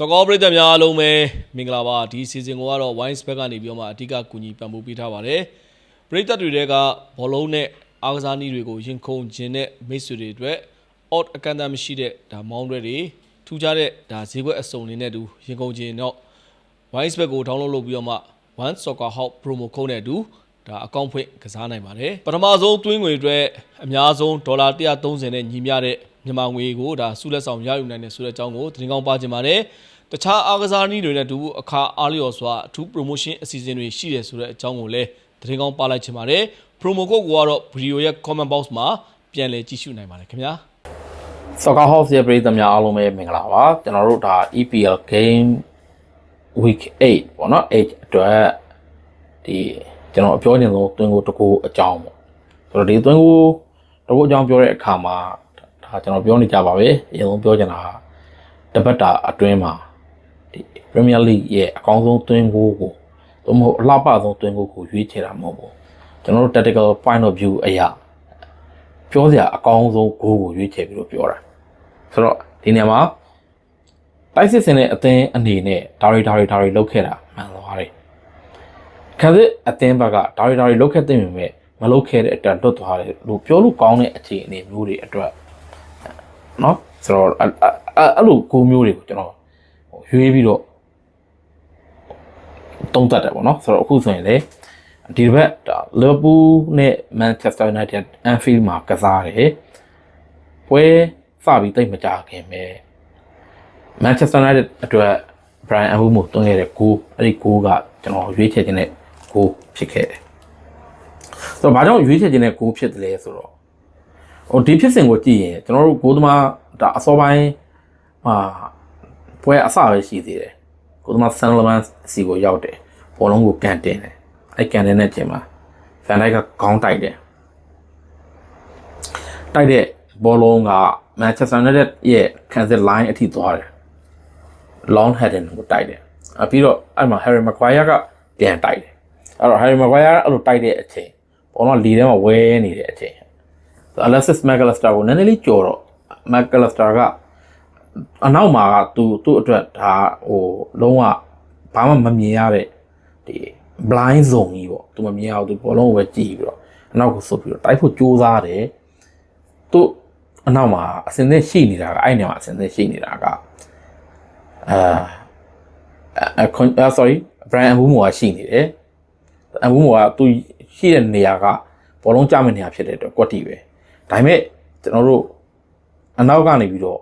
စကောပရိသတ်များအားလုံးပဲမင်္ဂလာပါဒီစီဇန်ကိုကတော့ Wines ဘက်ကနေပြီးတော့မှအဓိကကူညီပံ့ပိုးပေးထားပါတယ်ပရိသတ်တွေတဲကဘောလုံးနဲ့အားကစားနည်းတွေကိုရင်ခုန်ခြင်းနဲ့မိတ်ဆွေတွေအတွက် odd အကန့်အသတ်မရှိတဲ့ဒါမောင်းတွေတွေထူးခြားတဲ့ဒါဈေးကွက်အစုံလေးနဲ့အတူရင်ခုန်ခြင်းတော့ Wines ဘက်ကို download လုပ်ပြီးတော့မှ One Soccer Hub promo code နဲ့အတူဒါအကောင့်ဖွင့်ကစားနိုင်ပါတယ်ပထမဆုံးသွင်းငွေအတွက်အများဆုံးဒေါ်လာ130နဲ့ညီမျှတဲ့ မြန်မာငွေကိုဒါစုလက်ဆောင်ရယူနိုင်တယ်ဆိုတဲ့အကြောင်းကိုသတင်းကောင်းပါချင်ပါတယ်တခြားအားကစားနည်းတွေနဲ့အတူအခါအားလျော်စွာအထူး promotion အစီအစဉ်တွေရှိတယ်ဆိုတဲ့အကြောင်းကိုလည်းသတင်းကောင်းပါလိုက်ချင်ပါတယ် promo code ကိုကတော့ video ရဲ့ comment box မှာပြန်လည်ကြည့်ရှုနိုင်ပါတယ်ခင်ဗျာ Soccer House ရဲ့ပရိသတ်များအားလုံးပဲမင်္ဂလာပါကျွန်တော်တို့ဒါ EPL game week 8ပေါ့နော်8အတွက်ဒီကျွန်တော်အပြောချင်ဆုံးတွင်းကိုတကူအကြောင်းပေါ့ဆိုတော့ဒီတွင်းကိုတကူအကြောင်းပြောတဲ့အခါမှာ ဒါကျွန်တော်ပြောနေကြပါပဲအရင်ဆုံးပြောချင်တာကတပတ်တာအတွင်းမှာဒီ Premier League ရဲ့အကောင်းဆုံးတွင်းကိုကိုသို့မဟုတ်အလှပဆုံးတွင်းကိုကိုရွေးချယ်တာမဟုတ်ဘူးကျွန်တော်တို့ tactical point of view အရာပြောစရာအကောင်းဆုံးဂိုးကိုရွေးချယ်ပြီးတော့ပြောတာဆိုတော့ဒီနေရာမှာတိုက်စစ်စင်တဲ့အသင်းအနေနဲ့ဒါရီဒါရီဒါရီလုတ်ခဲ့တာမှန်သွားတယ်ခါစစ်အသင်းဘက်ကဒါရီဒါရီလုတ်ခဲ့တဲ့မြင်မဲ့မလုတ်ခဲ့တဲ့အတွက်လွတ်သွားတယ်လို့ပြောလို့ကောင်းတဲ့အခြေအနေမျိုးတွေအတွက် เนาะဆိုတော့အဲ့အဲ့လိုကိုမျိုးတွေကိုကျွန်တော်ရွေးပြီးတော့တုံးတက်တယ်ပေါ့နော်ဆိုတော့အခုဆိုရင်လေဒီတစ်ပတ်ဒါလီဗာပူးနဲ့မန်ချက်စတာယူနိုက်တက်အန်ဖီးလ်မှာကစားတယ်ပွဲစပြီးတိတ်မကြခင်ပဲမန်ချက်စတာယူနိုက်တက်အတွက်ဘရိုင်အဘူမိုတွန်းခဲ့တဲ့ဂိုးအဲ့ဒီဂိုးကကျွန်တော်ရွေးချယ်ခြင်းနဲ့ဂိုးဖြစ်ခဲ့တယ်ဆိုတော့ဘာကြောင့်ရွေးချယ်ခြင်းနဲ့ဂိုးဖြစ်တယ်လဲဆိုတော့ ဟိုဒီဖြစ်စဉ်ကိုကြည့်ရင်ကျွန်တော်တို့ဂိုးသမားဒါအစောပိုင်းဟာပွဲအစပဲရှိသေးတယ်ကိုသမားဆန်လမန်စီကိုရောက်တယ်ဘောလုံးကိုကန်တင်တယ်အဲ့ကန်တင်တဲ့အချိန်မှာဖန်တိုက်ကခေါင်းတိုက်တယ်တိုက်တဲ့ဘောလုံးကမန်ချက်စတာယူနိုက်တက်ရဲ့ကန်စစ်လိုင်းအထိသွားတယ် long heading ကိုတိုက်တယ်အပြီးတော့အဲ့မှာ Harry Maguire ကပြန်တိုက်တယ်အဲ့တော့ Harry Maguire အဲ့လိုတိုက်တဲ့အချိန်ဘောလုံးကလီထဲမှာဝဲနေတဲ့အချိန် Alexis McAllister ကိုနည်းနည်းလေးကြော်တော့ McAllister ကအနောက်မှာကသူသူ့အတွက်ဒါဟိုလုံးဝဘာမှမမြင်ရတဲ့ဒီ blind zone ကြီးပေါ့သူမမြင်အောင်သူဘောလုံးကိုပဲကြည့်ပြီးတော့အနောက်ကိုဆုပ်ပြီးတော့တိုက်ဖို့ကြိုးစားတယ်သူအနောက်မှာအစင်သင့်ရှိနေတာကအဲ့နေရာမှာအစင်သင့်ရှိနေတာကအာအခွန် sorry Brian Mbumo ကရှိနေတယ် Mbumo ကသူရှိတဲ့နေရာကဘောလုံးကျမဲ့နေရာဖြစ်တဲ့အတွက်ကွက်တီပဲ ဒါပေမဲ့ကျွန်တော်တို့အနောက်ကနေပြီးတော့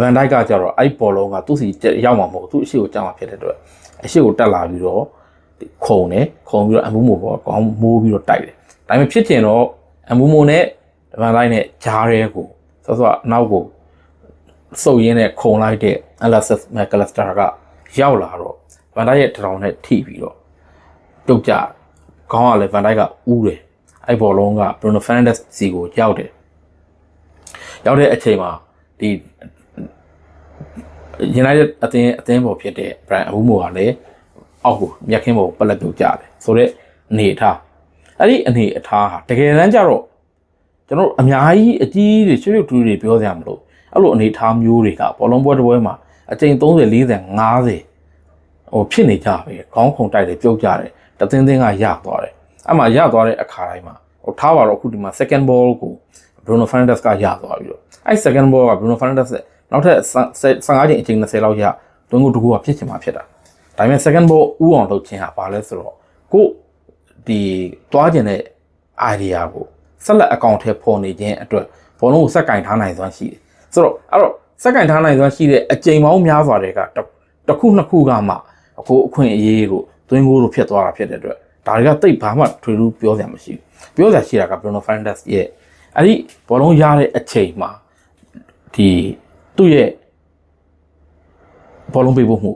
ဗန်ဒိုက်ကကြတော့အဲ့ဘောလုံးကသူ့စီရောက်မှာမဟုတ်သူ့အရှိကိုကြောက်မှာဖြစ်တဲ့အတွက်အရှိကိုတက်လာပြီးတော့ဒီခုံတယ်ခုံပြီးတော့အမှုမိုပေါ့ကောင်းမိုးပြီးတော့တိုက်တယ်ဒါပေမဲ့ဖြစ်ကျင်တော့အမှုမိုနဲ့ဗန်ဒိုက်နဲ့ဂျားရဲကိုဆော့ဆော့အနောက်ကိုစုပ်ရင်းနဲ့ခုံလိုက်တဲ့ Alexis McAllister ကရောက်လာတော့ဗန်ဒိုက်ရဲ့တောင်နဲ့ထိပြီးတော့တုတ်ကြခေါင်းကလည်းဗန်ဒိုက်ကဥးတယ် အဲ့ဘောလုံးက Bruno Fernandes စီကိုရောက်တယ်ရောက်တဲ့အချိန်မှာဒီ United အသင်းအသင်းပေါ်ဖြစ်တဲ့ Brian Abumo ကလည်းအောက်ကိုမြက်ခင်းပေါ်ပလက်ပြုတ်ကြတယ်ဆိုတော့အနေအထားအဲ့ဒီအနေအထားဟာတကယ်တမ်းကျတော့ကျွန်တော်တို့အများကြီးအကြီးတွေရွှေရွှေတူတွေပြောကြမလို့အဲ့လိုအနေအထားမျိုးတွေကဘောလုံးပွဲတစ်ပွဲမှာအချိန်30 40 50ဟိုဖြစ်နေကြပဲခေါင်းခုန်တိုက်တယ်ပြုတ်ကြတယ်တသင်းသင်းကရသွားတယ် အဲ့မှာရသွားတဲ့အခါတိုင်းမှာဟိုထားပါတော့အခုဒီမှာ second ball ကို Bruno Fernandes ကရသွားပြီးတော့အဲ့ second ball က Bruno Fernandes နောက်ထပ်15ချိန်အချိန်20လောက်ရတွင်းကိုတကူကဖြစ်ချင်မှာဖြစ်တာဒါပေမဲ့ second ball ဥအောင်လုပ်ခြင်းဟာဘာလဲဆိုတော့ကိုဒီတွားကျင်တဲ့ idea ကိုဆက်လက်အကောင့်ထဲပေါ်နေခြင်းအတွက်ဘောလုံးကိုစက်ကင်ထားနိုင်စွမ်းရှိတယ်ဆိုတော့အဲ့တော့စက်ကင်ထားနိုင်စွမ်းရှိတဲ့အချိန်ပေါင်းများစွာတွေကတစ်ခုနှစ်ခုကမှအခုအခွင့်အရေးကိုတွင်းကိုလိုဖြစ်သွားတာဖြစ်တဲ့အတွက် ဒါတွေကတိတ်ဘာမှထွေထူးပြောစရာမရှိဘူးပြောစရာရှိတာက Bruno Fernandes ရဲ့အဲ့ဒီဘောလုံးရတဲ့အချိန်မှာဒီသူ့ရဲ့ဘောလုံးပေးဖို့မှု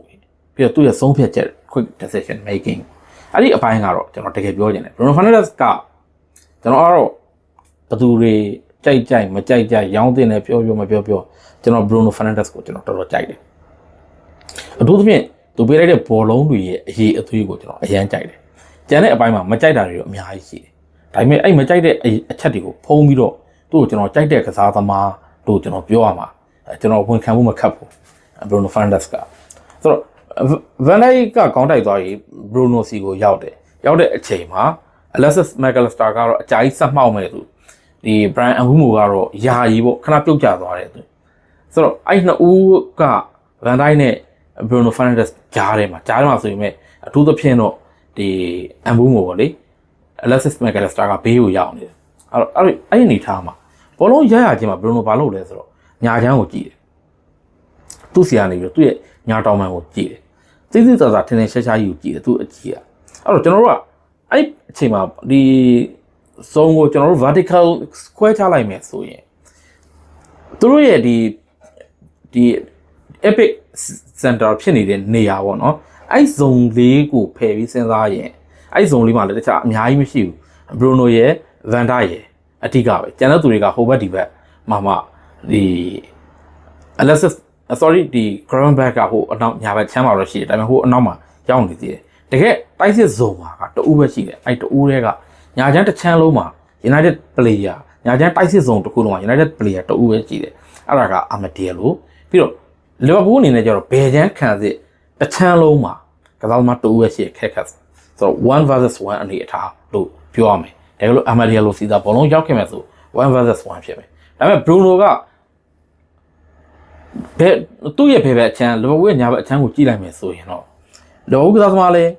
ပြီးတော့သူ့ရဲ့ဆုံးဖြတ်ချက် quick decision making အဲ့ဒီအပိုင်းကတော့ကျွန်တော်တကယ်ပြောချင်တယ် Bruno Fernandes ကကျွန်တော်ကတော့ဘသူတွေကြိုက်ကြိုက်မကြိုက်ကြိုက်ရောင်းတင်တယ်ပြောပြောမပြောပြောကျွန်တော် Bruno Fernandes ကိုကျွန်တော်တော်တော်ကြိုက်တယ်အထူးသဖြင့်သူပေးလိုက်တဲ့ဘောလုံးတွေရဲ့အရေးအသွေးကိုကျွန်တော်အရန်ကြိုက်တယ် ကျန်တဲ့အပိုင်းမှာမကြိုက်တာတွေတော့အများကြီးရှိတယ်ဒါပေမဲ့အဲ့မကြိုက်တဲ့အချက်တွေကိုဖုံးပြီးတော့သူ့ကိုကျွန်တော်ကြိုက်တဲ့ကစားသမားလို့ကျွန်တော်ပြောရမှာကျွန်တော်ဝန်ခံမှုမခတ်ဘူးဘရူနိုဖန်ဒက်စ်ကဆိုတော့ဗန်ဒိုက်ကကောင်းတိုက်သွားပြီးဘရူနိုစီကိုရောက်တယ်ရောက်တဲ့အချိန်မှာ Alexis McAllister ကတော့အကြိုက်ဆက်မှောက်မဲ့သူဒီ Brian Mbeumo ကတော့ယာယီပေါ့ခဏပြုတ်ကျသွားတယ်သူဆိုတော့အဲ့နှစ်ဦးက Van Dijk နဲ့ Bruno Fernandes ကြားထဲမှာကြားထဲမှာဆိုရင်မဲ့အထူးသဖြင့်တော့ ဒီ Mbeumo ပေါ့လေ Alexis McAllister ကဘေးကိုရောက်နေတယ်အဲ့တော့အဲ့ဒီအဲ့ဒီအနေထားမှာဘောလုံးရရချင်းမှာ Bruno ဘာလုပ်လဲဆိုတော့ညာချမ်းကိုကြည့်တယ်သူ့စီကနေပြီးတော့သူ့ရဲ့ညာတောင်ပံကိုကြည့်တယ်သိသိသာသာထင်ထင်ရှားရှားကြီးကိုကြည့်တယ်သူ့အကြည့်อ่ะအဲ့တော့ကျွန်တော်တို့ကအဲ့ဒီအချိန်မှာဒီစုံကိုကျွန်တော်တို့ vertical square ချလိုက်မယ်ဆိုရင်သူတို့ရဲ့ဒီဒီ epic center ဖြစ်နေတဲ့နေရာပေါ့နော် အဲ့ဇုံလေးကိုဖယ်ပြီးစဉ်းစားရင်အဲ့ဇုံလေးမှာလည်းတခြားအများကြီးမရှိဘူးဘရူနိုရဲ့ဗန်ဒါရဲ့အတိကပဲကျန်တဲ့သူတွေကဟိုဘက်ဒီဘက်မှာမှဒီ Alexis sorry ဒီ Gravenberg ကဟိုအနောက်ညာဘက်ချမ်းမှာတော့ရှိတယ်ဒါပေမဲ့ဟိုအနောက်မှာရောက်နေသေးတယ်တကယ်တိုက်စစ်ဇုံမှာကတူပဲရှိတယ်အဲ့တူတွေကညာချမ်းတစ်ချမ်းလုံးမှာ United player ညာချမ်းတိုက်စစ်ဇုံတစ်ခုလုံးမှာ United player တူပဲရှိတယ်အဲ့ဒါက Amadeo ပြီးတော့လီဗာပူးအနေနဲ့ကျတော့ဘယ်ချမ်းခံစစ် တစ်ချမ်းလုံးမှာကစားသမားတူပဲရှိခက်ခက်ဆိုတော့1 versus 1အနေအထားလို့ပြောရမယ်ဒါကလို့ Amadeo လို့စီးတာဘောလုံးရောက်ခဲ့မယ်ဆို1 versus 1ဖြစ်မယ်ဒါပေမဲ့ Bruno ကဘယ်သူ့ရဲ့ဘယ်ဘက်အချမ်းလီဗာပူးရဲ့ညာဘက်အချမ်းကိုကြည့်လိုက်မယ်ဆိုရင်တော့လီဗာပူးကစားသမားလည်း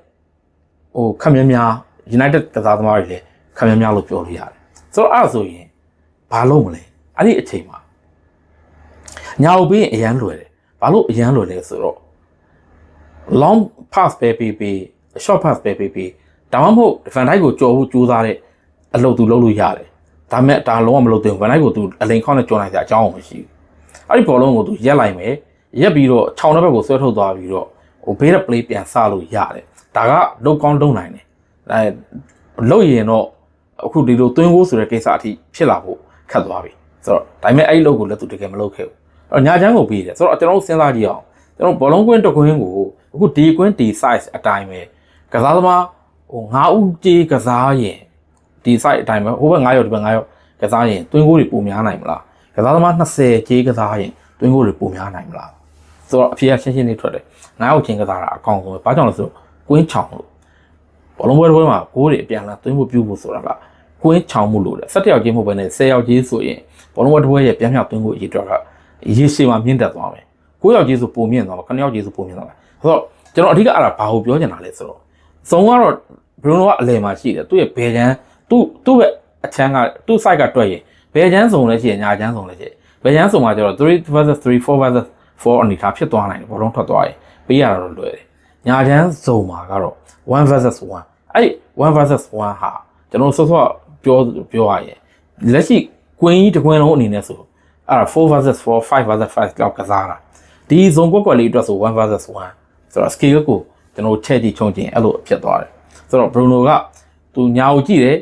ဟိုခက်များများ United ကစားသမားတွေလည်းခက်များများလို့ပြောလို့ရတယ်ဆိုတော့အဲ့ဒါဆိုရင်ဘာလုပ်မလဲအဲ့ဒီအချိန်မှာညာကိုပြီးရင်အရန်လွယ်တယ်ဘာလို့အရန်လွယ်လဲဆိုတော့ long pass ပဲပေးပေး short pass ပဲပေးပေးဒါမှမဟုတ် Van Dijk ကိုကြော်ဖို့ကြိုးစားတဲ့အလုပ်သူလုပ်လို့ရတယ်ဒါပေမဲ့ဒါလုံးဝမလုပ်သေးဘူး Van Dijk ကိုသူအလိန်ခေါက်နဲ့ကြော်နိုင်စရာအကြောင်းမရှိဘူးအဲ့ဒီဘောလုံးကိုသူရက်လိုက်မယ်ရက်ပြီးတော့ခြောင်တဲ့ဘက်ကိုဆွဲထုတ်သွားပြီးတော့ဟိုဘေးက play ပြန်စလို့ရတယ်ဒါကလုတ်ကောင်းတုံးနိုင်တယ်အဲလုတ်ရင်တော့အခုဒီလိုသွင်းကိုဆိုတဲ့ကိစ္စအထိဖြစ်လာဖို့ခက်သွားပြီဆိုတော့ဒါပေမဲ့အဲ့ဒီလုတ်ကိုလည်းသူတကယ်မလုပ်ခဲ့ဘူးအဲ့တော့ညာချမ်းကိုပြီးတယ်ဆိုတော့ကျွန်တော်တို့စဉ်းစားကြည့်အောင်ကျွန်တော်ဘောလုံးကွင်းတစ်ကွင်းကို အခုဒီကွင်းဒီ size အတိုင်းပဲကစားသမားဟို9ဦးကြေးကစားရင်ဒီ size အတိုင်းပဲဟိုဘက်9ရောက်ဒီဘက်9ရောက်ကစားရင်တွင်းကိုတွေပုံများနိုင်မလားကစားသမား20ကြေးကစားရင်တွင်းကိုတွေပုံများနိုင်မလားဆိုတော့အဖြေကရှင်းရှင်းလေးထွက်တယ်9ရောက်ချင်းကစားတာအကောင်းဆုံးပဲဘာကြောင့်လဲဆိုတော့ကွင်းချောင်လို့ဘောလုံးပွဲတစ်ပွဲမှာဂိုးတွေအပြန်လာတွင်းဖို့ပြုဖို့ဆိုတာကကွင်းချောင်မှုလို့တယ်17ယောက်ချင်းမဟုတ်ဘဲနဲ့10ယောက်ချင်းဆိုရင်ဘောလုံးပွဲတစ်ပွဲရဲ့ပြန်မြောက်တွင်းကိုအရေးတော့ကရေရှည်မှာမြင့်တက်သွားမယ်9ယောက်ချင်းဆိုပုံမြင့်သွားမှာ9ယောက်ချင်းဆိုပုံမြင့်သွားမှာ ဆိုတော့ကျွန်တော်အဓိကအဲ့ဒါဘာကိုပြောချင်တာလဲဆိုတော့စုံကတော့ဘရုံကအလဲမှာရှိတယ်သူ့ရဲ့ဘယ်ချမ်းသူ့သူ့ရဲ့အချမ်းကသူ့ site ကတွက်ရင်ဘယ်ချမ်းစုံလဲရှိရင်ညာချမ်းစုံလဲရှိဘယ်ချမ်းစုံမှာကျတော့3 versus 3 4 versus 4အနေထားဖြစ်သွားနိုင်တယ်ဘောလုံးထွက်သွားရင်ပေးရတာတော့လွယ်တယ်ညာချမ်းစုံမှာကတော့1 versus 1အဲ့1 versus 1ဟာကျွန်တော်ဆော့ဆော့ပြောပြောရရင်လက်ရှိကွင်းကြီးတစ်ကွင်းလုံးအနေနဲ့ဆိုအဲ့ဒါ4 versus 4 5 versus 5လောက်ကစားတာဒီဇုံကွက်ကွက်လေးအတွက်ဆို1 versus 1 ဆိုတော့ scale ကိုကျွန်တော်ချက်ကြည့်ချုံကျင်အဲ့လိုဖြစ်သွားတယ်ဆိုတော့ Bruno ကသူညာကိုကြည့်တယ်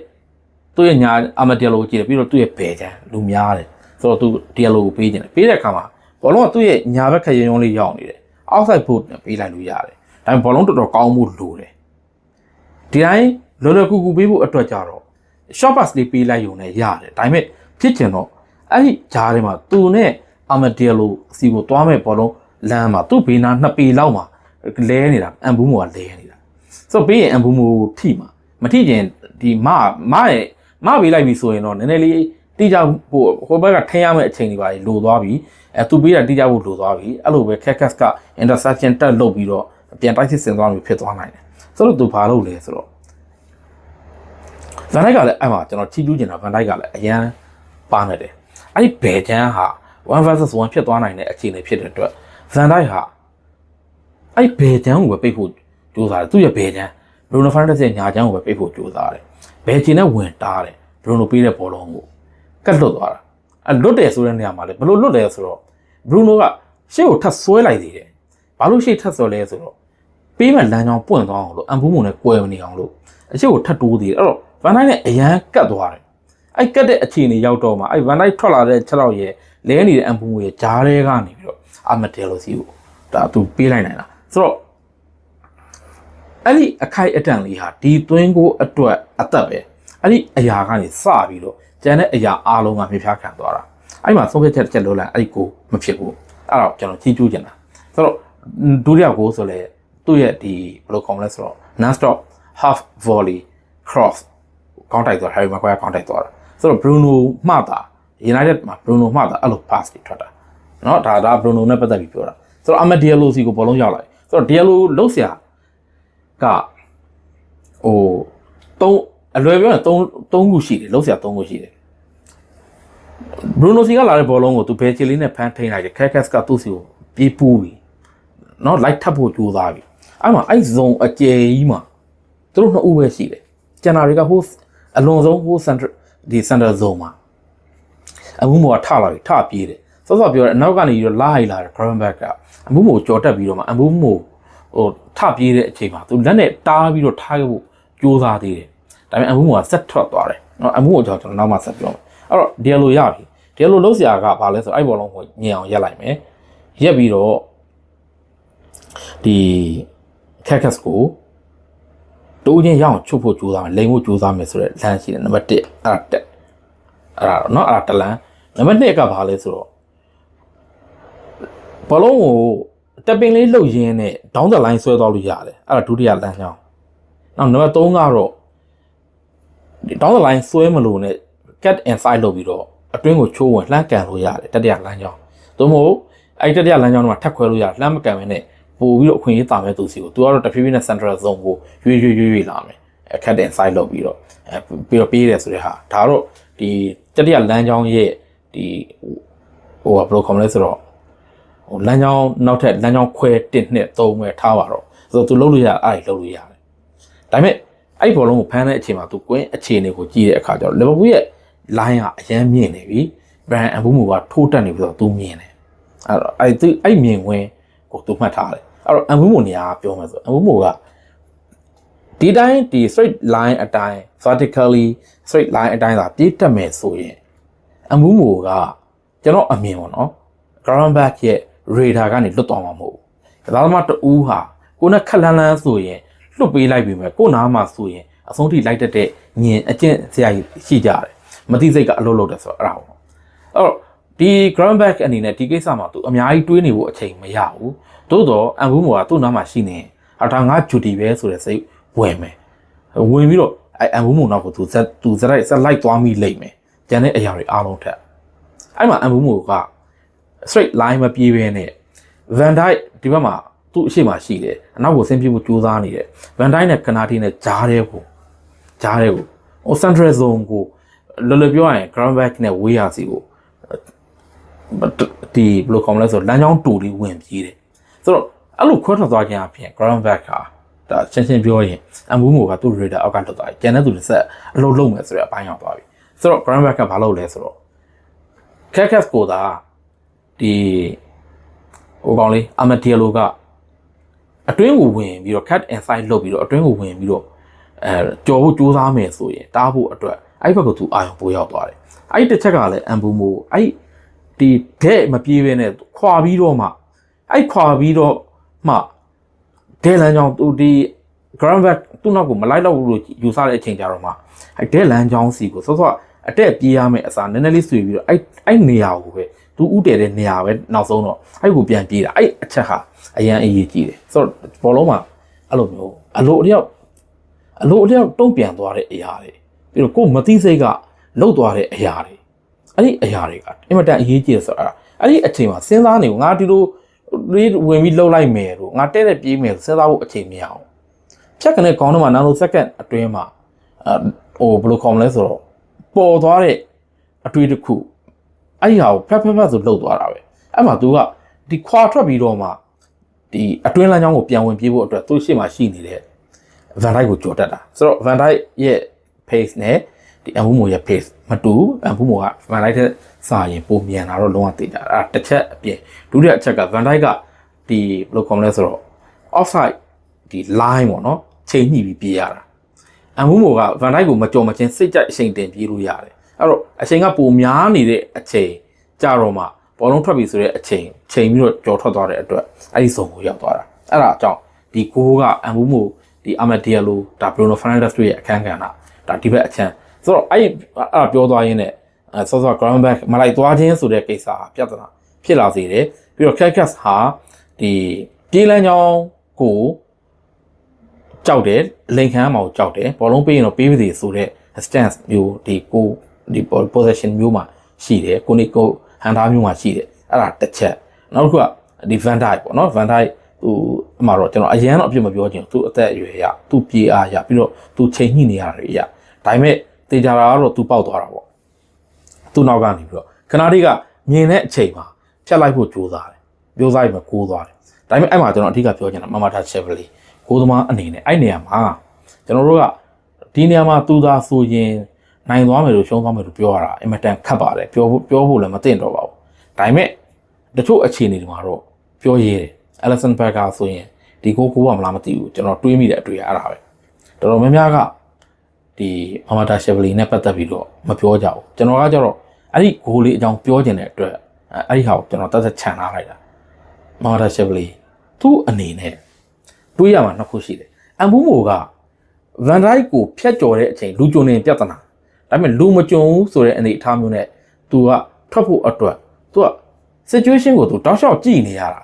သူ့ရဲ့ညာအာမတီယလိုကိုကြည့်တယ်ပြီးတော့သူ့ရဲ့ဘယ်ချမ်းလူများတယ်ဆိုတော့သူတီယလိုကိုပေးခြင်းတယ်ပေးတဲ့အခါမှာဘောလုံးကသူ့ရဲ့ညာဘက်ခက်ရုံရုံလေးရောက်နေတယ် outside foot နဲ့ပေးလိုက်လို့ရတယ်ဒါပေမဲ့ဘောလုံးတော်တော်ကောင်းမှုလိုတယ်ဒီတိုင်းလောလောကူကူပေးဖို့အတွက်ကြတော့ short pass လေးပေးလိုက်ရုံနဲ့ရတယ်ဒါပေမဲ့ဖြစ်ချင်တော့အဲ့ဒီဂျားထဲမှာသူနဲ့အာမတီယလိုစီကိုသွားမဲ့ဘောလုံးလမ်းမှာသူ့ဘေးနားနှစ်ပေလောက်မှာ လဲနေတာအန်ဘူးမိုကလဲနေတာဆိုတော့ပေးရင်အန်ဘူးမိုထိမှာမထိကျင်ဒီမမရဲ့မပေးလိုက်ပြီဆိုရင်တော့နည်းနည်းလေးတိကျဖို့ဟိုဘက်ကထင်းရမယ့်အချိန်တွေပါလိုသွားပြီအဲသူပေးတာတိကျဖို့လိုသွားပြီအဲ့လိုပဲ Kekas က interception တက်လုပ်ပြီးတော့ပြန်တိုက်စစ်ဆင်သွားမျိုးဖြစ်သွားနိုင်တယ်ဆိုတော့သူဘာလုပ်လဲဆိုတော့ဗန်ဒိုက်ကလည်းအဲ့မှာကျွန်တော်ချီးကျူးကျင်တာဗန်ဒိုက်ကလည်းအရန်ပါနေတယ်အဲ့ဒီဘယ်ချမ်းဟာ1 versus 1ဖြစ်သွားနိုင်တဲ့အခြေအနေဖြစ်တဲ့အတွက်ဗန်ဒိုက်ဟာ အဲ့ဘယ်ချမ်းကိုပဲပိတ်ဖို့ကြိုးစားတယ်သူ့ရဲ့ဘယ်ချမ်းဘရူနိုဖန်ဒက်ရဲ့ညာချမ်းကိုပဲပိတ်ဖို့ကြိုးစားတယ်ဘယ်ချင်နဲ့ဝင်တားတယ်ဘရူနိုပေးတဲ့ဘောလုံးကိုကတ်လွတ်သွားတာအဲ့လွတ်တယ်ဆိုတဲ့နေရာမှာလေဘလို့လွတ်လဲဆိုတော့ဘရူနိုကရှေ့ကိုထပ်ဆွဲလိုက်သေးတယ်ဘာလို့ရှေ့ထပ်ဆွဲလဲဆိုတော့ပေးမဲ့လမ်းကြောင်းပွင့်သွားအောင်လို့အန်ဘူးမုံနဲ့ကွဲမနေအောင်လို့အရှေ့ကိုထပ်တိုးသေးတယ်အဲ့တော့ဗန်ဒိုက်နဲ့အရန်ကတ်သွားတယ်အဲ့ကတ်တဲ့အခြေအနေရောက်တော့မှအဲ့ဗန်ဒိုက်ထွက်လာတဲ့ချက်တော့ရဲ့လဲနေတဲ့အန်ဘူးမုံရဲ့ဂျားထဲကနေပြီးတော့အာမတယ်လို့စီကိုဒါသူပေးလိုက်နိုင်တာ ဆိုတော့အဲ့ဒီအခိုက်အတန့်လေးဟာဒီသွင်းကိုအတွက်အသက်ပဲအဲ့ဒီအရာကနေစပြီးတော့ကျန်တဲ့အရာအားလုံးကမြဖြားခံသွားတာအဲ့မှာဆုံးဖြတ်ချက်တစ်ချက်လို့လိုက်အဲ့ဒီကိုမဖြစ်ဘူးအဲ့တော့ကျွန်တော်ကြီးကျူးကျင်တာဆိုတော့ ဒုတိယကိုဆိုလဲသူ့ရဲ့ဒီဘယ်လိုခေါ်မလဲဆိုတော့ non stop half volley cross ကောင်းတိုက်သွား Harry Maguire ကောင်းတိုက်သွားတာဆိုတော့ Bruno မှတာ United မှာ Bruno မှတာအဲ့လို pass တွေထွက်တာเนาะဒါဒါ Bruno နဲ့ပတ်သက်ပြီးပြောတာဆိုတော့ Ahmed Diallo စီကိုဘောလုံးရောက်လာတယ် ဆိုတော့ Diallo လုံးဆရာကဟိုသုံးအလွယ်ပြောရင်သုံးသုံးခုရှိတယ်လုံးဆရာသုံးခုရှိတယ် ဘရူနိုစီကလာတဲ့ဘောလုံးကိုသူဘယ်ချီလေးနဲ့ဖမ်းထိန်လိုက်တယ်ခက်ခက်ကသူ့စီကိုပြေးပူးပြီเนาะလိုက်ထပ်ဖို့ကြိုးစားပြီအဲ့မှာအဲ့ဇုံအကျယ်ကြီးမှာသူတို့နှစ်ဦးပဲရှိတယ်ကျန်တာတွေကဟိုအလွန်ဆုံးဟိုစင်တာဒီစင်တာဇုံမှာအမှုမောကထလာပြီထပြေးတယ် စောစောပြောတယ်အနောက်ကနေပြီးတော့လာဟိုက်လာတယ် ground back ကအမှုမောကြော်တက်ပြီးတော့မှအမှုမောဟိုထပြေးတဲ့အချိန်မှာသူလက်နဲ့တားပြီးတော့ထားခဲ့ဖို့ကြိုးစားသေးတယ်ဒါပေမဲ့အမှုမောကဆက်ထွက်သွားတယ်เนาะအမှုမောကြောင့်ကျွန်တော်နောက်မှဆက်ပြောမယ်အဲ့တော့ဒီလိုရပြီဒီလိုလုံးစရာကဘာလဲဆိုတော့အဲ့ဘောလုံးကိုညင်အောင်ရက်လိုက်မယ်ရက်ပြီးတော့ဒီခက်ခက်စ်ကိုတိုးချင်းရအောင်ချုပ်ဖို့ကြိုးစားမယ်လိန်ဖို့ကြိုးစားမယ်ဆိုတော့လမ်းရှိတယ်နံပါတ်1အဲ့ဒါတက်အဲ့ဒါတော့เนาะအဲ့ဒါတလန်းနံပါတ်2ကဘာလဲဆိုတော့ ဘောလုံးကိုတက်ပင်လေးလှုပ်ရင်းနဲ့ဒေါင်းသက်လိုင်းဆွဲသွားလို့ရတယ်အဲ့ဒါဒုတိယလမ်းကြောင်းနောက်နံပါတ်3ကတော့ဒီဒေါင်းသက်လိုင်းဆွဲမလို့နဲ့ cat inside လုပ်ပြီးတော့အတွင်းကိုချိုးဝင်လှမ်းကန်လို့ရတယ်တတိယလမ်းကြောင်းသို့မဟုတ်အဲ့တတိယလမ်းကြောင်းတော့ထပ်ခွဲလို့ရလှမ်းမကန်မနဲ့ပို့ပြီးတော့အခွင့်အရေးတာမဲ့သူစီကိုသူကတော့တဖြည်းဖြည်းနဲ့ central zone ကိုရွေ့ရွေ့ရွေ့ရွေ့လာမယ်အဲ cat inside လုပ်ပြီးတော့အဲပြီးတော့ပေးတယ်ဆိုတဲ့ဟာဒါတော့ဒီတတိယလမ်းကြောင်းရဲ့ဒီဟိုကဘယ်လိုခေါ်မလဲဆိုတော့ ဟိုလမ်းကြောင်းနောက်ထပ်လမ်းကြောင်းခွဲ1 2 3ပဲထားပါတော့ဆိုတော့သူလုပ်လို့ရအဲ့ဒါလုပ်လို့ရတယ်ဒါပေမဲ့အဲ့ဒီဘောလုံးကိုဖမ်းတဲ့အချိန်မှာသူကွင်းအခြေအနေကိုကြည့်တဲ့အခါကျတော့လီဗာပူးရဲ့ line ကအရန်မြင့်နေပြီ brand အဘူးမူကထိုးတက်နေပြီးတော့သူမြင်တယ်အဲ့တော့အဲ့သူအဲ့မြင်ဝင်ကိုသူမှတ်ထားတယ်အဲ့တော့အဘူးမူနေရာပြောမှဆိုအဘူးမူကဒီတိုင်းဒီ straight line အတိုင်း vertically straight line အတိုင်းသာပြေးတက်မယ်ဆိုရင်အဘူးမူကကျွန်တော်အမြင်ပေါ့နော် ground back ရဲ့ radar ကနေလွတ်သွားမှာမဟုတ်ဘူးဒါသမားတူးဟာကိုနဲ့ခက်လန်းလန်းဆိုရင်လွတ်ပေးလိုက်ပြီမဲ့ကိုနားမှာဆိုရင်အဆုံးထိလိုက်တတ်တဲ့ညင်အကျင့်ဆရာကြီးရှိကြတယ်မသိစိတ်ကအလုပ်လုပ်တယ်ဆိုတော့အဲ့ဒါပေါ့အဲ့တော့ဒီ ground back အနေနဲ့ဒီကိစ္စမှာသူအများကြီးတွေးနေဖို့အချိန်မရဘူးသို့တော့အန်ဘူးမောကသူ့နားမှာရှိနေဟာဒါငါဂျူတီပဲဆိုတဲ့စိတ်ဝင်မယ်ဝင်ပြီးတော့အဲအန်ဘူးမောနောက်ကိုသူဇက်သူဇက်လိုက်ဇက်လိုက်သွားမိလိမ့်မယ်ကျန်တဲ့အရာတွေအားလုံးထက်အဲ့မှာအန်ဘူးမောက straight line မပြေးဘဲနဲ့ Van Dijk ဒီဘက်မှာသူ့အရှိမှရှိတယ်အနောက်ကိုဆင်းပြေးဖို့ကြိုးစားနေတယ် Van Dijk နဲ့ကနာတီနဲ့ဂျားတဲ့ကိုဂျားတဲ့ကိုဟို central zone ကိုလောလောပြောရရင် ground back နဲ့ဝေးရစီကိုဒီဘယ်လိုခေါ်မလဲဆိုတော့လမ်းကြောင်းတူလေးဝင်ပြေးတယ်ဆိုတော့အဲ့လိုခွဲထွက်သွားခြင်းအပြင် ground back ဟာဒါရှင်းရှင်းပြောရင်အမှုမိုကသူ့ radar အောက်ကလွတ်သွားပြီကျန်တဲ့သူတွေဆက်အလုပ်လုပ်မယ်ဆိုတဲ့အပိုင်းရောက်သွားပြီဆိုတော့ ground back ကဘာလုပ်လဲဆိုတော့ Kakas ကိုသာ ဒီဟိုကောင်လေးအမတီယလိုကအတွင်းကိုဝင်ပြီးတော့ cut inside လုပ်ပြီးတော့အတွင်းကိုဝင်ပြီးတော့အဲကြော်ဖို့ကြိုးစားမယ်ဆိုရင်တားဖို့အတွက်အဲ့ဘက်ကသူအာရုံပိုရောက်သွားတယ်အဲ့ဒီတစ်ချက်ကလည်းအန်ဘူမိုအဲ့ဒီဒဲ့မပြေးဘဲနဲ့ခွာပြီးတော့မှအဲ့ခွာပြီးတော့မှဒဲလန်းကြောင်သူဒီ ground back သူ့နောက်ကိုမလိုက်တော့ဘူးလို့ယူဆတဲ့အချိန်ကြတော့မှအဲ့ဒဲလန်းကြောင်စီကိုစောစောအတက်ပြေးရမယ်အစားနည်းနည်းလေးဆွေပြီးတော့အဲ့အဲ့နေရာကိုပဲ သူဥတည်တဲ့နေရာပဲနောက်ဆုံးတော့အဲ့ကိုပြန်ပြေးတာအဲ့အချက်ဟာအရန်အရေးကြီးတယ်ဆိုတော့ဘောလုံးမှာအဲ့လိုမျိုးအလိုအလျောက်အလိုအလျောက်တုံ့ပြန်သွားတဲ့အရာတွေပြီးတော့ကိုယ်မသိစိတ်ကလှုပ်သွားတဲ့အရာတွေအဲ့ဒီအရာတွေကအင်မတန်အရေးကြီးတယ်ဆိုတော့အဲ့ဒီအချိန်မှာစဉ်းစားနေငါဒီလိုလေးဝင်ပြီးလှုပ်လိုက်မယ်လို့ငါတဲ့တဲ့ပြေးမယ်စဉ်းစားဖို့အချိန်မရအောင်ဖြတ်ကနေခေါင်းထဲမှာနာနိုစက္ကန့်အတွင်းမှာအဟိုဘယ်လိုခေါ်မလဲဆိုတော့ပေါ်သွားတဲ့အတွေ့တစ်ခု အဲ့ဒီဟာကိုဖက်ဖက်ဖက်ဆိုလှုပ်သွားတာပဲအဲ့မှာ तू ကဒီခွာထွက်ပြီးတော့မှဒီအတွင်းလမ်းကြောင်းကိုပြန်ဝင်ပြေးဖို့အတွက်သူ့ရှေ့မှာရှိနေတဲ့ Van Dijk ကိုကြော်တက်တာဆိုတော့ Van Dijk ရဲ့ pace နဲ့ဒီအမှုမိုရဲ့ pace မတူအမှုမိုက Van Dijk တဲ့စာရင်ပုံမြန်လာတော့လုံးဝသိကြတာအဲ့တစ်ချက်အပြင်ဒုတိယအချက်က Van Dijk ကဒီဘယ်လိုခေါ်မလဲဆိုတော့ offside ဒီ line ပေါ့နော်ချိန်ညှိပြီးပြေးရတာအမှုမိုက Van Dijk ကိုမကြော်မချင်းစိတ်ကြိုက်အချိန်တင်ပြေးလို့ရတယ် အဲ့တော့အချိန်ကပိုများနေတဲ့အချိန်ကြတော့မှဘောလုံးထွက်ပြီဆိုတဲ့အချိန်ချိန်ပြီးတော့ကြော်ထွက်သွားတဲ့အတွက်အဲ့ဒီဇုံကိုရောက်သွားတာအဲ့ဒါအကြောင်းဒီကိုးကအမှုမိုဒီအမတ်ဒီယလိုဒါဘရိုနိုဖန်နက်ဒက်စ်တို့ရဲ့အခန်းကဏ္ဍဒါဒီဘက်အချမ်းဆိုတော့အဲ့အဲ့ပြောသွားရင်းနဲ့အဲဆော့ဆော့ ground back မလိုက်သွားခြင်းဆိုတဲ့ကိစ္စဟာပြဿနာဖြစ်လာစေတယ်ပြီးတော့ Kakas ဟာဒီပြေးလန်းချောင်းကိုကြောက်တယ်လိန်ခမ်းမှာကိုကြောက်တယ်ဘောလုံးပေးရင်တော့ပေးပါသေးဆိုတော့ stance မျိုးဒီကို ဒီ possession မျိုးမှာရှိတယ်ကိုနေကိုဟန်တာမျိုးမှာရှိတယ်အဲ့ဒါတစ်ချက်နောက်တစ်ခုကဒီ Van Dijk ပေါ့နော် Van Dijk သူအမှတော့ကျွန်တော်အရန်တော့အပြစ်မပြောချင်ဘူးသူအသက်အရွယ်ရသူပြေးအားရပြီးတော့သူချိန်ညှိနေရတာတွေရဒါပေမဲ့တေချာတာကတော့သူပေါက်သွားတာပေါ့သူနောက်ကနေပြီးတော့ခဏလေးကမြင်တဲ့အချိန်မှာဖြတ်လိုက်ဖို့ကြိုးစားတယ်ပြောစားရင်မကိုးသွားတယ်ဒါပေမဲ့အဲ့မှာကျွန်တော်အဓိကပြောချင်တာမမတာချက်ဗလီကိုသမားအနေနဲ့အဲ့နေရာမှာကျွန်တော်တို့ကဒီနေရာမှာသူသာဆိုရင် နိုင်သွားမယ်လို့ရှုံးသွားမယ်လို့ပြောရတာအင်မတန်ခက်ပါတယ်ပြောဖို့ပြောဖို့လည်းမသင့်တော့ပါဘူးဒါပေမဲ့တချို့အခြေအနေတွေမှာတော့ပြောရဲတယ် Alison Becker ဆိုရင်ဒီကိုကိုကမလားမသိဘူးကျွန်တော်တွေးမိတဲ့အတွေ့အအဲ့ဒါပဲတော်တော်များများကဒီမမတာရှယ်ဗလီနဲ့ပတ်သက်ပြီးတော့မပြောကြဘူးကျွန်တော်ကကြတော့အဲ့ဒီဂိုးလေးအကြောင်းပြောချင်တဲ့အတွက်အဲ့ဒီဟာကိုကျွန်တော်တက်သက်ခြံထားလိုက်တာမမတာရှယ်ဗလီသူ့အနေနဲ့တွေးရမှာနှစ်ခုရှိတယ်အမ်ဘူမိုကဗန်ဒိုက်ကိုဖျက်ကျော်တဲ့အချိန်လူကြုံနေပြဿနာ ဒါပေမဲ့လူမကြုံဘူးဆိုတဲ့အနေအထားမျိုးနဲ့သူကထွက်ဖို့အတွက်သူက situation ကိုသူတောက်လျှောက်ကြည့်နေရတာ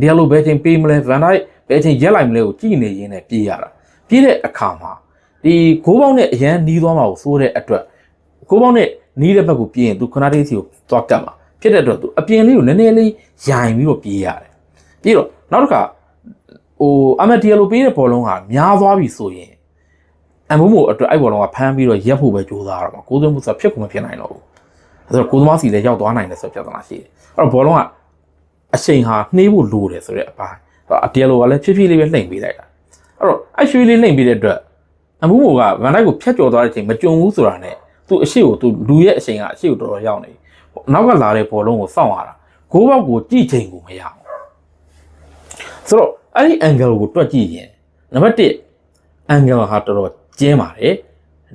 ဒီလိုဘယ်ချိန်ပေးမလဲဗန်ဒိုက်ဘယ်ချိန်ရက်လိုက်မလဲကိုကြည့်နေရင်းနဲ့ပြေးရတာပြေးတဲ့အခါမှာဒီဂိုးပေါက်နဲ့အရန်နီးသွားမှာကိုစိုးတဲ့အတွက်ဂိုးပေါက်နဲ့နီးတဲ့ဘက်ကိုပြေးရင်သူခဏလေးစီကိုသွားကတ်မှာဖြစ်တဲ့အတွက်သူအပြင်လေးကိုနည်းနည်းလေးရိုင်ပြီးတော့ပြေးရတယ်ပြီးတော့နောက်တစ်ခါဟိုအမဒီလိုပေးတဲ့ဘောလုံးကများသွားပြီဆိုရင် အမိုးမို့အတွက်အဲ့ဘောလုံးကဖမ်းပြီးတော့ရက်ဖို့ပဲကြိုးစားရမှာကိုးသွင်းမှုဆိုဖြစ်ကုန်မဖြစ်နိုင်တော့ဘူးအဲဒါကိုသမားစီလည်းရောက်သွားနိုင်တယ်ဆိုပြဿနာရှိတယ်အဲ့တော့ဘောလုံးကအချိန်ဟာနှေးဖို့လိုတယ်ဆိုတဲ့အပိုင်းအတီယလိုကလည်းဖြည်းဖြည်းလေးပဲလှိမ့်ပေးလိုက်တာအဲ့တော့အရွှေလေးလှိမ့်ပေးတဲ့အတွက်အမှုမိုကဗန်ဒိုက်ကိုဖြတ်ကျော်သွားတဲ့အချိန်မကြုံဘူးဆိုတာနဲ့သူအရှိကိုသူလူရဲ့အချိန်ကအရှိကိုတော်တော်ရောက်နေပြီနောက်ကလာတဲ့ဘောလုံးကိုစောင့်ရတာဂိုးဘောက်ကိုကြည့်ချိန်ကိုမရဘူးဆိုတော့အဲ့ဒီ angle ကိုတွက်ကြည့်ရင်နံပါတ်1 angle ဟာတော်တော် ကျင်းပါတယ်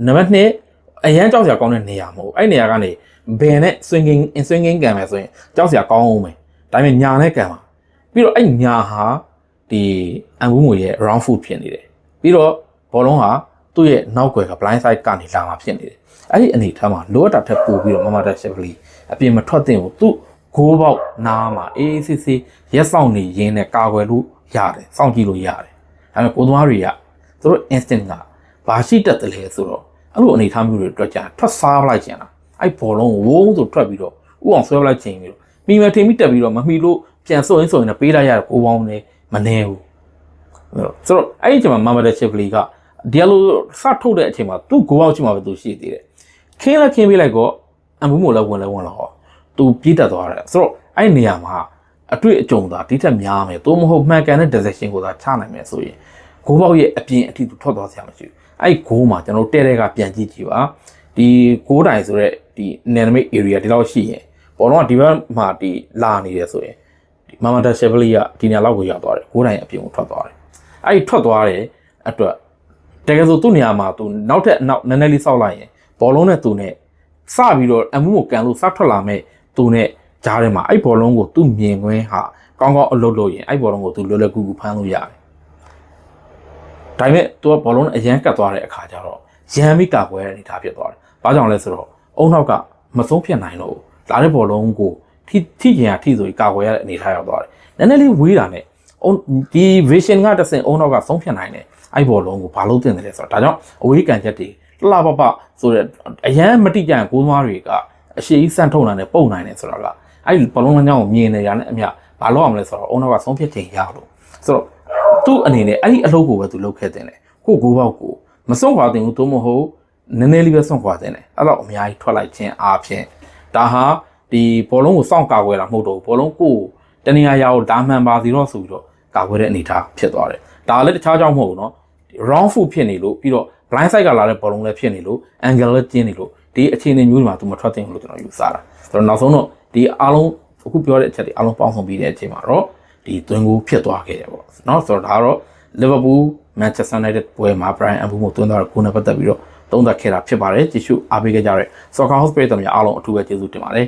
နံပါတ်2အရန်ကြောက်စရာကောင်းတဲ့နေရာမဟုတ်အဲ့နေရာကနေဘယ်နဲ့ swinging in swinging ကံမယ်ဆိုရင်ကြောက်စရာကောင်းအောင်မယ်ဒါပေမဲ့ညာနဲ့ကံပါပြီးတော့အဲ့ညာဟာဒီအန်ဘူးငွေရဲ့ round foot ဖြစ်နေတယ်ပြီးတော့ဘောလုံးဟာသူ့ရဲ့နောက်ွယ်က blind side ကနေလာမှာဖြစ်နေတယ်အဲ့ဒီအနေထားမှာလိုအပ်တာထက်ပိုပြီးတော့မမတာရှက်ပလီအပြင်မထွက်တဲ့ကိုသူ့ဂိုးပေါက်နားမှာအေးအေးဆေးဆေးရက်ဆောင်နေရင်းနဲ့ကာကွယ်လို့ရတယ်စောင့်ကြည့်လို့ရတယ်ဒါပေမဲ့ကိုသမားတွေကသူတို့ instinct က ဘာရှိတတ်တယ်လဲဆိုတော့အဲ့လိုအနေထားမျိုးတွေအတွက်ကြာထွက်စားလိုက်ကျင်တာအဲ့ဘောလုံးကိုဝုန်းဆိုထွက်ပြီးတော့ဥအောင်ဆွဲပလိုက်ချိန်ပြီးတော့မိမထင်မိတက်ပြီးတော့မမီလို့ပြန်စုံရင်းစုံရင်ပေးလိုက်ရတဲ့ကိုပေါင်းနဲ့မနေဘူးဆိုတော့အဲ့ဒီအချိန်မှာမမတဲ့ချစ်ပလီကဒီလိုစထုတ်တဲ့အချိန်မှာသူ့ကိုပေါက်ချိန်မှာပဲသူရှိသေးတယ်ခင်းလိုက်ခင်းပေးလိုက်တော့အမှုမို့လည်းဝင်လည်းဝင်လာဟောသူပြေးတက်သွားတယ်ဆိုတော့အဲ့ဒီနေရာမှာအတွေ့အကြုံသာဒီထက်များမယ်သို့မဟုတ်မှန်ကန်တဲ့ decision ကိုသာချနိုင်မယ်ဆိုရင်ဂိုးပေါက်ရဲ့အပြင်အထိသူထွက်သွားစရာမရှိဘူး အဲ့ဒီဂိုးမှာကျွန်တော်တဲ့တဲ့ကပြန်ကြည့်ကြည့်ပါဒီဂိုးတိုင်ဆိုတဲ့ဒီ dynamic area ဒီလောက်ရှိရင်ဘောလုံးကဒီဘက်မှာဒီလာနေတယ်ဆိုရင်ဒီမာမတာရှယ်ဗလီကဒီနေရာလောက်ကိုရောက်သွားတယ်ဂိုးတိုင်အပြင်ကိုထွက်သွားတယ်အဲ့ဒီထွက်သွားတဲ့အတွက်တကယ်ဆိုသူ့နေရာမှာသူနောက်ထပ်နောက်နည်းနည်းလေးစောက်လိုက်ရင်ဘောလုံးနဲ့သူနဲ့စပြီးတော့အမှုကိုကန်လို့စထွက်လာမဲ့သူနဲ့ကြားထဲမှာအဲ့ဘောလုံးကိုသူ့မြင်ကွင်းဟာကောင်းကောင်းအလုပ်လုပ်ရင်အဲ့ဘောလုံးကိုသူလွယ်လွယ်ကူကူဖမ်းလို့ရတယ် ဒါပေမဲ့သူကဘောလုံးအရန်ကတ်သွားတဲ့အခါကျတော့ရန်မိကာကွယ်တဲ့အနေထားဖြစ်သွားတယ်။ဘာကြောင့်လဲဆိုတော့အုံနောက်ကမဆုံးဖြတ်နိုင်တော့ဘူး။လာတဲ့ဘောလုံးကိုထိထိကျင်ရထိဆိုပြီးကာကွယ်ရတဲ့အနေထားရောက်သွားတယ်။နည်းနည်းလေးဝေးတာနဲ့အုံဒီ vision ကတစ်ဆင့်အုံနောက်ကဆုံးဖြတ်နိုင်တယ်။အဲ့ဘောလုံးကိုဘာလို့တင်တယ်လဲဆိုတော့ဒါကြောင့်အဝေးကန်ချက်တွေလှပပဆိုတဲ့အရန်မတိကျန်ကိုးသမားတွေကအရှိကြီးစန့်ထုတ်နိုင်တယ်ပုံနိုင်တယ်ဆိုတော့ကအဲ့ဒီဘောလုံးလမ်းကြောင်းကိုမြင်နေရတဲ့အမြဘာလို့အောင်လဲဆိုတော့အုံနောက်ကဆုံးဖြတ်ချိန်ရလို့ဆိုတော့ သူ့အနေနဲ့အဲ့ဒီအလုပ်ကိုပဲသူလုပ်ခဲ့တဲ့လေကိုကိုဘောက်ကိုမစွန့်ခွာတင်ဘူးသို့မဟုတ်နည်းနည်းလေးပဲစွန့်ခွာတင်တယ်အဲ့တော့အများကြီးထွက်လိုက်ခြင်းအားဖြင့်ဒါဟာဒီဘောလုံးကိုစောင့်ကာကွယ်တာမဟုတ်တော့ဘူးဘောလုံးကိုတနေရာရာကိုဒါမှန်ပါစီတော့ဆိုပြီးတော့ကာကွယ်တဲ့အနေအထားဖြစ်သွားတယ်ဒါလည်းတခြားကြောင့်မဟုတ်ဘူးเนาะ round foot ဖြစ်နေလို့ပြီးတော့ blind side ကလာတဲ့ဘောလုံးလည်းဖြစ်နေလို့ angle လည်းကျင်းနေလို့ဒီအခြေအနေမျိုးတွေမှာသူမထွက်သင့်ဘူးလို့ကျွန်တော်ယူဆတာဆိုတော့နောက်ဆုံးတော့ဒီအားလုံးအခုပြောတဲ့အချက်တွေအားလုံးပေါင်းစုံပြီးတဲ့အချိန်မှာတော့ ဒီသွင်းကိုဖြစ်သွားခဲ့တယ်ပေါ့เนาะဆိုတော့ဒါကတော့ Liverpool Manchester United ပွဲမှာ Brian Mbeumo သွင်းသွားတဲ့ဂိုးနဲ့ပတ်သက်ပြီးတော့သုံးသပ်ခဲ့တာဖြစ်ပါတယ်ကြည့်ရှုအားပေးခဲ့ကြတဲ့ Soccer House ပရိသတ်များအားလုံးအထူးပဲကျေးဇူးတင်ပါတယ်